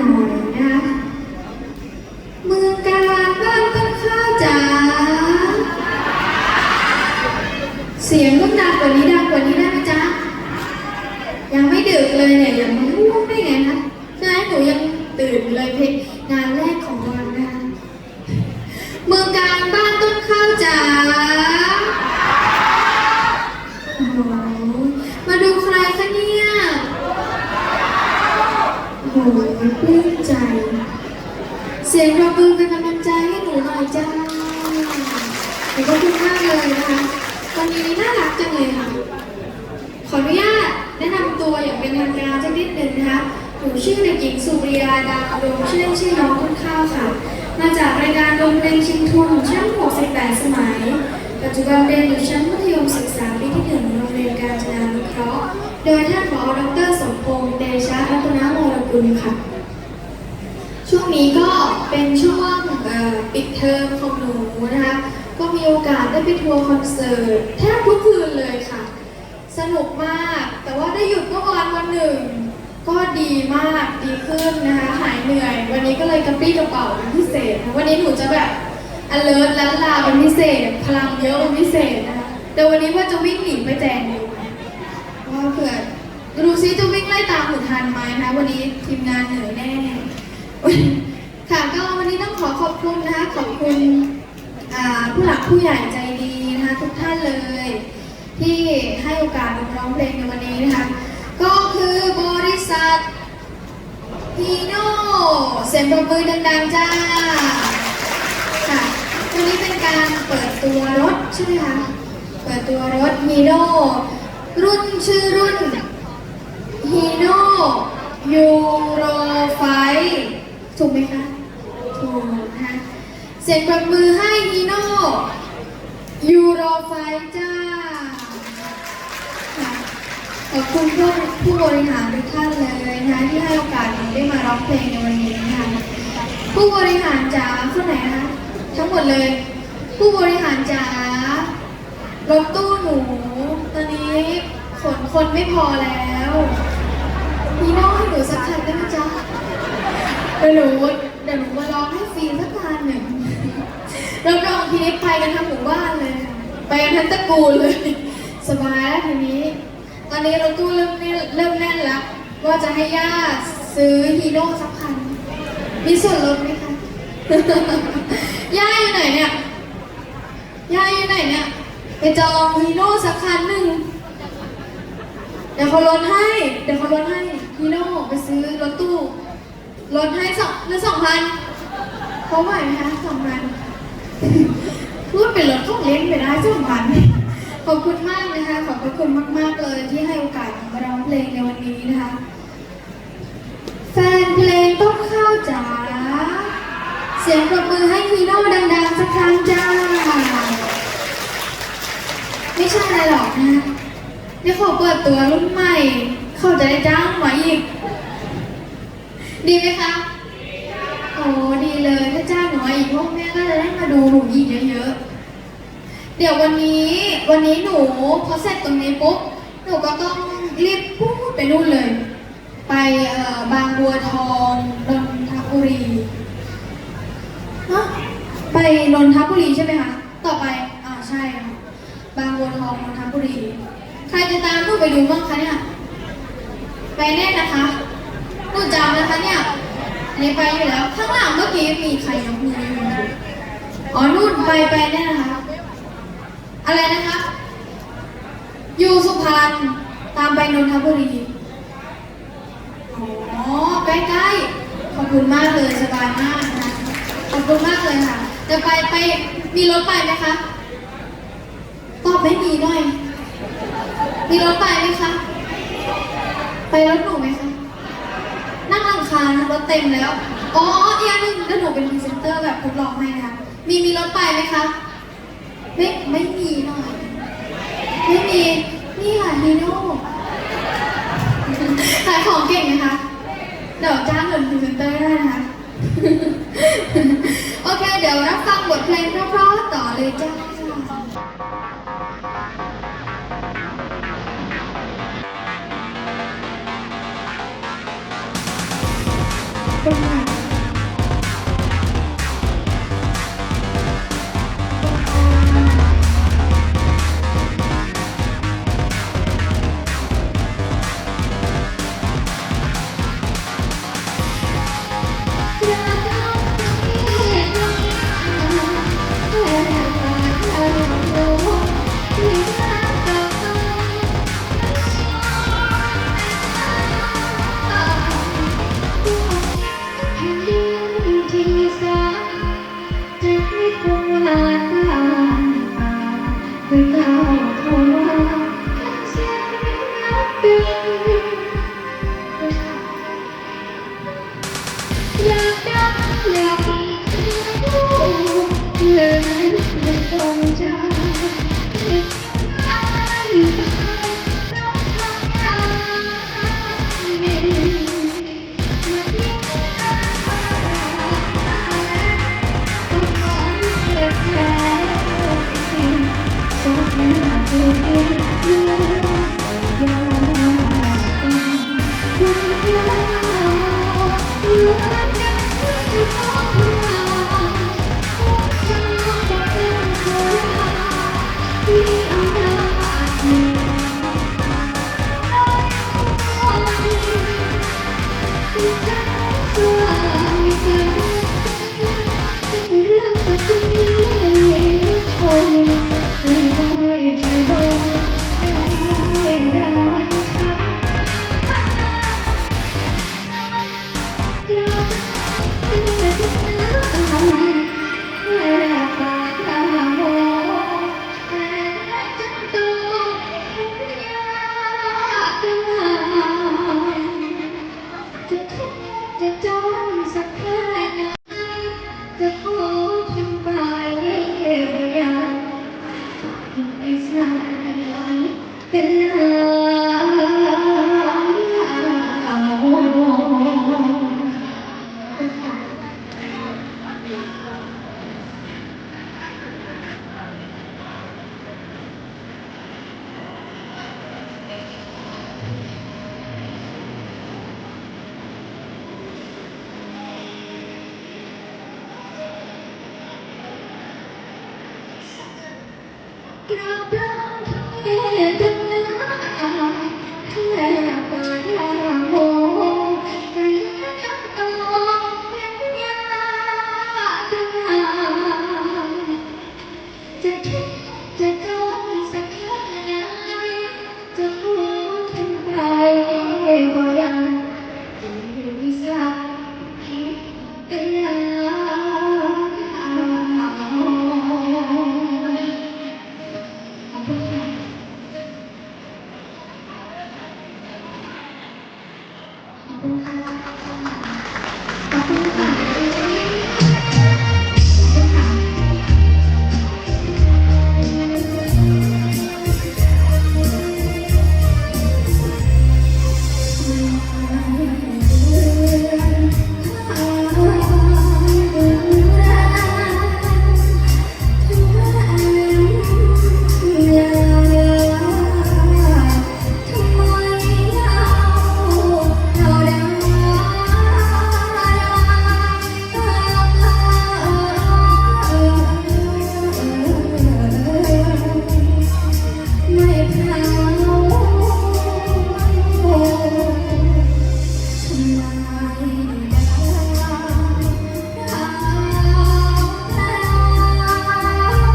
นอยนะเมืองการบ้านต้นข้าวจ๋าเสียงต้องดังกว่านี้ดังกว่านี้ได้ไหมจ๊ะยังไม่ดึกเลยเนี่ยยังไม่ง่วงได้ไงคะใช่หนูยังตื่นเลยเพลงงานแรกของวันน สียงระบือเป็นกำลังใจให้หนูหน่อยจ้าขอบคุณมากเลยนะคะวันนี้น่ารักจังเลยค่ะ ขออนุญาตแนะนำตัวอย่างเป็นทางการสักนิดหนึ่งนะคะหนูชื่อเด็กหญิงสุริยาดาวดวงชื่อเล่นชื่อน้องต้นข้าวค่ะ มาจากรายการโรงเรียนชิงทุนชั้น 68 สมัย ปัจจุบันเรียนอยู่ชั้นมัธยมศึกษาปีที่หนึ่งโรงเรียนการจนานุเคราะห์ โดยท่านผอดรสมพงษ์เดชะรัตนโมรกุลค่ะ นี้ก็เป็นช่วงปิดเทอมของหนูนะคะ ก็มีโอกาสได้ไปทัวร์คอนเสิร์ตแทบทุกคืนเลยค่ะ สนุกมาก แต่ว่าได้หยุดเมื่อวานวันหนึ่ง ก็ดีมาก ดีขึ้นนะคะ หายเหนื่อย วันนี้ก็เลยกระปรี้กระเป๋าเป็นพิเศษ วันนี้หนูจะแบบ alert ล้านลาเป็นพิเศษ พลังเยอะเป็นพิเศษนะคะแต่วันนี้ว่าจะวิ่งหนีไปแจงอยู่ว่าเผื่อดูซิจะวิ่งไล่ตามหนูทันไหมนะคะวันนี้ทีมงานเหนื่อยแน่ค่ะ ก็วันนี้ต้องขอขอบคุณนะคะขอบคุณผู้หลักผู้ใหญ่ใจดีนะคะทุกท่านเลย ที่ให้โอกาสมาร้องเพลงในวันนี้นะคะ ก็คือบริษัทฮีโน่เสียงปรบมือดังๆจ้าค่ะวันนี้เป็นการเปิดตัวรถใช่ไหมคะเปิดตัวรถฮีโน่รุ่นชื่อรุ่นฮีโน่ยูโรไฟถูกไหมคะ เสียงปรบมือให้ฮีโน่ยูโรไฟจ้า ขอบคุณผู้ผู้บริหารทุกท่านเลยนะคะที่ให้โอกาสหนูได้มาร้องเพลงในวันนี้นะคะผู้บริหารจ๋าคนไหนนะคะทั้งหมดเลย ผู้บริหารจ๋ารถตู้หนู ตอนนี้ขนคนไม่พอแล้วมีน้องให้หนูสักคันได้ไหมจ๊ะเดี๋ยวหนูเดี๋ยวหนูมาร้องให้ฟรีสักคันหนึ่ง รับรองทีนี้ไปกันทั้งหมู่บ้านเลยค่ะ ไปกันทั้งตระกูลเลย สบายแล้วทีนี้ ตอนนี้รถตู้เริ่มแน่นเริ่มแน่นแล้ว ว่าจะให้ย่าซื้อฮีโน่สักคัน มีส่วนลดไหมคะ ย่าอยู่ไหนเนี่ย ย่าอยู่ไหนเนี่ย ไปจองฮีโน่สักคันหนึ่งเดี๋ยวเขาลดให้ เดี๋ยวเขาลดให้ฮีโน่ไปซื้อรถตู้ลดให้สองหรือสองพันเขาไหวไหมคะสองพัน พูดเป็นรถของเล่นไปได้สองพันขอบคุณมากนะคะ ขอบพระคุณมาก ๆ เลยที่ให้โอกาสมาร้องเพลงในวันนี้นะคะ แฟนเพลงต้องเข้าจ๋าเสียงปรบมือให้ฮีโน่ดัง ๆ สักครั้งจ้า ไม่ใช่อะไรหรอกนะเดี๋ยวเขาเปิดตัวรุ่นใหม่ เขาจะได้จ้างมาอีก ดีไหมคะ ดีเลยถ้าจ้างหนูมาอีกพวกแม่ก็จะได้มาดูหนูอีกเยอะๆเดี๋ยววันนี้วันนี้หนูพอเสร็จตรงนี้ปุ๊บหนูก็ต้องรีบพูดไปนู่นเลย ไปเอ่อบางบัวทองนนทบุรีฮะไปนนทบุรีใช่ไหมคะต่อไปอ่าใช่ค่ะบางบัวทองนนทบุรี ใครจะตามหนูไปดูบ้างคะเนี่ยไปแน่นะคะหนูจำนะคะเนี่ย อันนี้ไปอยู่แล้ว ข้างหลังเมื่อกี้มีใครยกมืออยู่อ๋อนู่นไปไปแน่นะคะ อะไรนะคะ อยู่สุพรรณตามไปนนทบุรีอ๋อใกล้ๆขอบคุณมากเลยสบายมากนะขอบคุณมากเลยค่ะ จะไปไปมีรถไปไหมคะตอบไม่มีหน่อย มีรถไปไหมคะ ไปรถหนูไหมคะ หลังคานะรถเต็มแล้ว อ๋ออีกอันหนึงแล้วหนูเป็นพรีเซนเตอร์แบบทดลองให้นะคะ มีมีรถไปไหมคะ ไม่ไม่มีหน่อย ไม่มี นี่ค่ะฮีโน่ขายของเก่งไหมคะ เดี๋ยวจ้างเงินพรีเซนเตอร์ได้นะคะ โอเค เดี๋ยวรับฟังบทเพลงเพราะๆต่อเลยจ้า คุ รั กร